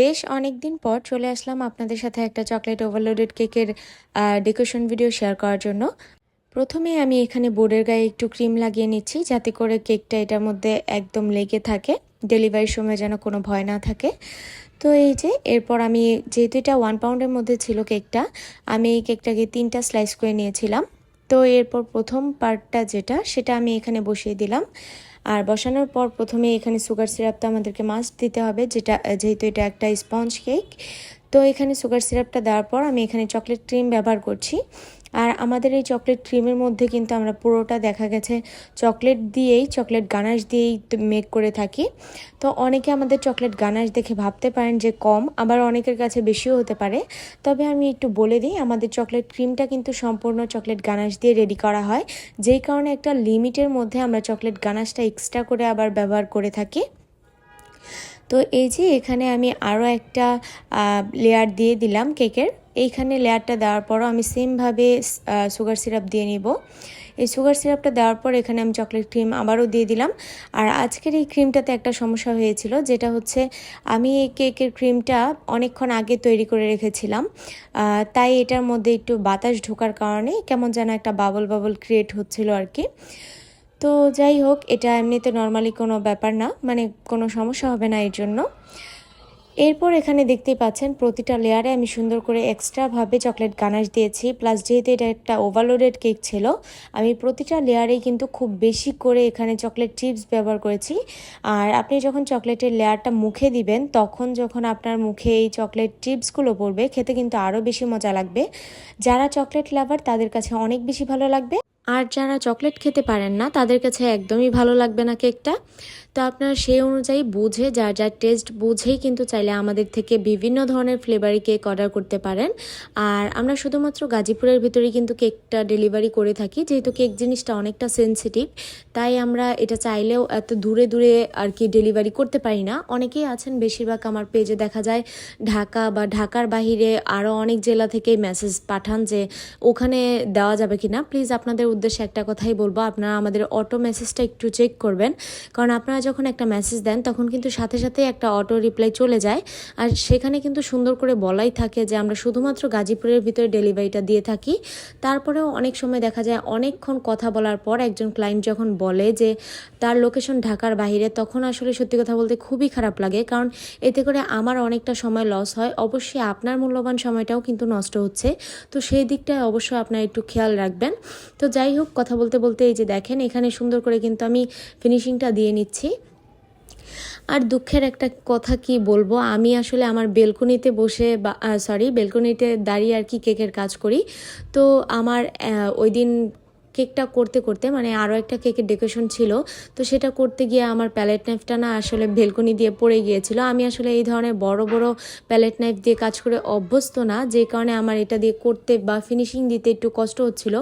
বেশ অনেক দিন পর চলে আসলাম আপনাদের সাথে একটা চকলেট ওভারলোডেড কেকের ডেকোরেশন ভিডিও শেয়ার করার জন্য। প্রথমে আমি এখানে বোর্ডের গায়ে একটু ক্রিম লাগিয়ে নিচ্ছি, যাতে করে কেকটা এটার মধ্যে একদম লেগে থাকে ডেলিভারির সময় যেন কোনো ভয় না থাকে। তো এই যে, এরপর আমি যেহেতু এটা ওয়ান পাউন্ডের মধ্যে ছিল কেকটা আমি এই কেকটাকে তিনটা স্লাইস করে নিয়েছিলাম। তো এরপর প্রথম পার্টটা যেটা, সেটা আমি এখানে বসিয়ে দিলাম। আর বসানোর পর প্রথমে এখানে সুগার সিরাপটা আমাদেরকে মাস্ট দিতে হবে, যেটা, যেহেতু এটা একটা স্পঞ্জ কেক তো এখানে সুগার সিরাপটা দেওয়ার পর আমি এখানে চকলেট ক্রিম ব্যবহার করছি। আর আমাদের এই চকলেট ক্রিমের মধ্যে কিন্তু আমরা পুরোটা দেখা গেছে চকলেট দিয়েই চকলেট গানাশ দিয়েই মেক করে থাকি। তো অনেকে আমাদের চকলেট গানাশ দেখে ভাবতে পারেন যে কম, আবার অনেকের কাছে বেশিও হতে পারে। তবে আমি একটু বলে দিই, আমাদের চকলেট ক্রিমটা কিন্তু সম্পূর্ণ চকলেট গানাশ দিয়ে রেডি করা হয়। যেই কারণে একটা লিমিটের মধ্যে আমরা চকলেট গানাশটা এক্সট্রা করে আবার ব্যবহার করে থাকি। তো এই যে এখানে আমি আরও একটা লেয়ার দিয়ে দিলাম কেকের এইখানে লেয়ারটা দেওয়ার পরও আমি সেমভাবে সুগার সিরাপ দিয়ে নিব। এই সুগার সিরাপটা দেওয়ার পর এখানে আমি চকলেট ক্রিম আবারও দিয়ে দিলাম। আর আজকের এই ক্রিমটাতে একটা সমস্যা হয়েছিল, যেটা হচ্ছে আমি এই কেকের ক্রিমটা অনেকক্ষণ আগে তৈরি করে রেখেছিলাম। তাই এটার মধ্যে একটু বাতাস ঢোকার কারণে কেমন যেন একটা বাবল বাবল ক্রিয়েট হচ্ছিল আর কি। তো যাই হোক, এটা এমনিতে নর্মালি কোনো ব্যাপার না মানে কোনো সমস্যা হবে না এর জন্য। এরপর এখানে দেখতেই পাচ্ছেন, প্রতিটা লেয়ারে আমি সুন্দর করে এক্সট্রাভাবে চকলেট গানাশ দিয়েছি প্লাস যেহেতু এটা একটা ওভারলোডেড কেক ছিল, আমি প্রতিটা লেয়ারেই কিন্তু খুব বেশি করে এখানে চকলেট চিপস ব্যবহার করেছি। আর আপনি যখন চকলেটের লেয়ারটা মুখে দিবেন, তখন যখন আপনার মুখে এই চকলেট চিপসগুলো পড়বে, খেতে কিন্তু আরও বেশি মজা লাগবে। যারা চকলেট লাভার তাদের কাছে অনেক বেশি ভালো লাগবে। আর যারা চকলেট খেতে পারেন না তাদের কাছে একদমই ভালো লাগবে না কেকটা। তো আপনারা সেই অনুযায়ী বুঝে, যার যার টেস্ট বুঝেই কিন্তু চাইলে আমাদের থেকে বিভিন্ন ধরনের ফ্লেভারি কেক অর্ডার করতে পারেন। আর আমরা শুধুমাত্র গাজীপুরের ভিতরেই কিন্তু কেকটা ডেলিভারি করে থাকি, যেহেতু কেক জিনিসটা অনেকটা সেন্সিটিভ তাই আমরা এটা চাইলেও এত দূরে দূরে আর কি ডেলিভারি করতে পারি না। অনেকেই আছেন, বেশিরভাগ আমার পেজে দেখা যায়, ঢাকা বা ঢাকার বাহিরে আরও অনেক জেলা থেকে মেসেজ পাঠান যে, ওখানে দেওয়া যাবে কি না প্লিজ আপনাদের উদ্দেশ্যে একটা কথাই বলব, আপনারা আমাদের অটো মেসেজটা একটু চেক করবেন। কারণ আপনারা যখন একটা মেসেজ দেন, তখন কিন্তু সাথে সাথে একটা অটো রিপ্লাই চলে যায়। আর সেখানে কিন্তু সুন্দর করে বলাই থাকে যে, আমরা শুধুমাত্র গাজীপুরের ভিতরে ডেলিভারিটা দিয়ে থাকি। তারপরেও অনেক সময় দেখা যায়, অনেকক্ষণ কথা বলার পর একজন ক্লায়েন্ট যখন বলে যে, তার লোকেশন ঢাকার বাহিরে তখন আসলে সত্যি কথা বলতে খুবই খারাপ লাগে। কারণ এতে করে আমার অনেকটা সময় লস হয়। অবশ্যই আপনার মূল্যবান সময়টাও কিন্তু নষ্ট হচ্ছে। তো সেই দিকটায় অবশ্যই আপনার একটু খেয়াল রাখবেন। তো যাই হোক, কথা বলতে বলতে এই যে দেখেন, এখানে সুন্দর করে কিন্তু আমি ফিনিশিংটা দিয়ে নিচ্ছি। আর দুঃখের একটা কথা কি বলব? আমি আসলে আমার বেলকনিতে বসে বা সরি বেলকনিতে দাঁড়িয়ে আর কি কেকের কাজ করি। তো আমার ওই দিন কেকটা করতে করতে মানে আরও একটা কেকের ডেকোরেশন ছিল, তো সেটা করতে গিয়ে আমার প্যালেট নাইফটা না আসলে ভেলকনি দিয়ে পড়ে গিয়েছিল। আমি আসলে এই ধরনের বড় বড় প্যালেট নাইফ দিয়ে কাজ করে অভ্যস্ত না, যে কারণে আমার এটা দিয়ে করতে বা ফিনিশিং দিতে একটু কষ্ট হচ্ছিল।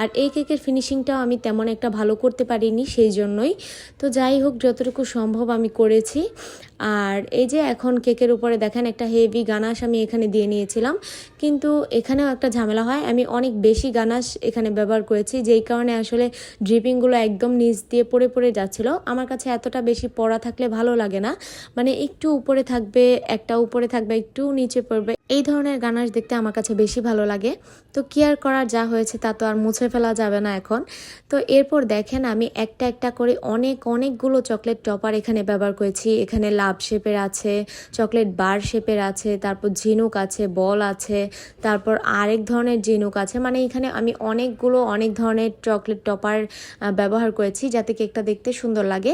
আর এই কেকের ফিনিশিংটাও আমি তেমন একটা ভালো করতে পারিনি সেই জন্যই। তো যাই হোক, যতটুকু সম্ভব আমি করেছি। আর এই যে এখন কেকের উপরে দেখেন একটা হেভি গানাশ আমি এখানে দিয়ে নিয়েছিলাম। কিন্তু এখানেও একটা ঝামেলা হয়। আমি অনেক বেশি গানাশ এখানে ব্যবহার করেছি যেই কারণে আসলে ড্রিপিংগুলো একদম নিচ দিয়ে পড়ে পড়ে যাচ্ছিল। আমার কাছে এতটা বেশি পড়া থাকলে ভালো লাগে না। মানে একটু উপরে থাকবে, একটা উপরে থাকবে, একটু নিচে পড়বে এই ধরনের গানাশ দেখতে আমার কাছে বেশি ভালো লাগে। তো কেয়ার করার, যা হয়েছে তা তো আর মুছে ফেলা যাবে না এখন। তো এরপর দেখেন আমি একটা একটা করে অনেক অনেকগুলো চকলেট টপার এখানে ব্যবহার করেছি। এখানে লাভ শেপের আছে, চকলেট বার শেপের আছে, তারপর ঝিনুক আছে, বল আছে, তারপর আরেক ধরনের ঝিনুক আছে। মানে এখানে আমি অনেকগুলো, অনেক ধরনের চকলেট টপার ব্যবহার করেছি যাতে কেকটা দেখতে সুন্দর লাগে।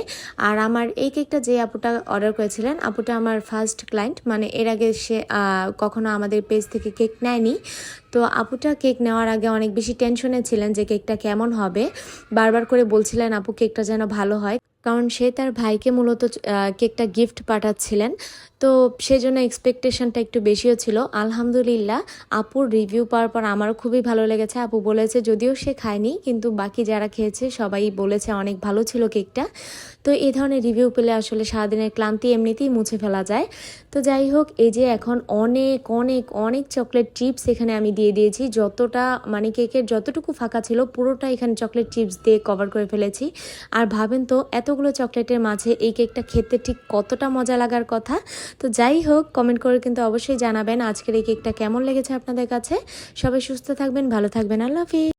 আর আমার এই কেকটা যে আপুটা অর্ডার করেছিলেন, আপুটা আমার ফার্স্ট ক্লায়েন্ট। মানে এর আগে সে কখনো আমাদের পেজ থেকে কেক নেয়নি। তো আপুটা কেক নেওয়ার আগে অনেক বেশি টেনশনে ছিলেন যে কেকটা কেমন হবে। বারবার করে বলছিলেন, আপু কেকটা যেন ভালো হয়। কারণ সে তার ভাইকে মূলত কেকটা গিফট পাঠাচ্ছিলেন। তো সেজন্য এক্সপেকটেশনটা একটু বেশিও ছিল। আলহামদুলিল্লাহ, আপুর রিভিউ পাওয়ার পর আমারও খুবই ভালো লেগেছে। আপু বলেছে, যদিও সে খায়নি, কিন্তু বাকি যারা খেয়েছে, সবাই বলেছে অনেক ভালো ছিল কেকটা। তো এই ধরনের রিভিউ পেলে আসলে সারাদিনের ক্লান্তি এমনিতেই মুছে ফেলা যায়। তো যাই হোক, এই যে এখন অনেক অনেক অনেক চকলেট চিপস এখানে আমি দিয়ে দিয়েছি। যতটা মানে কেকের যতটুকু ফাঁকা ছিল, পুরোটা এখানে চকলেট চিপস দিয়ে কভার করে ফেলেছি। আর ভাবেন তো এতগুলো চকলেটের মাঝে এই কেকটা খেতে ঠিক কতটা মজা লাগার কথা? তো যাই হোক কমেন্ট করে কিন্তু অবশ্যই জানাবেন আজকের এই কেকটা কেমন লেগেছে আপনাদের কাছে। সবাই সুস্থ থাকবেন, ভালো থাকবেন। আল্লাহ হাফিজ।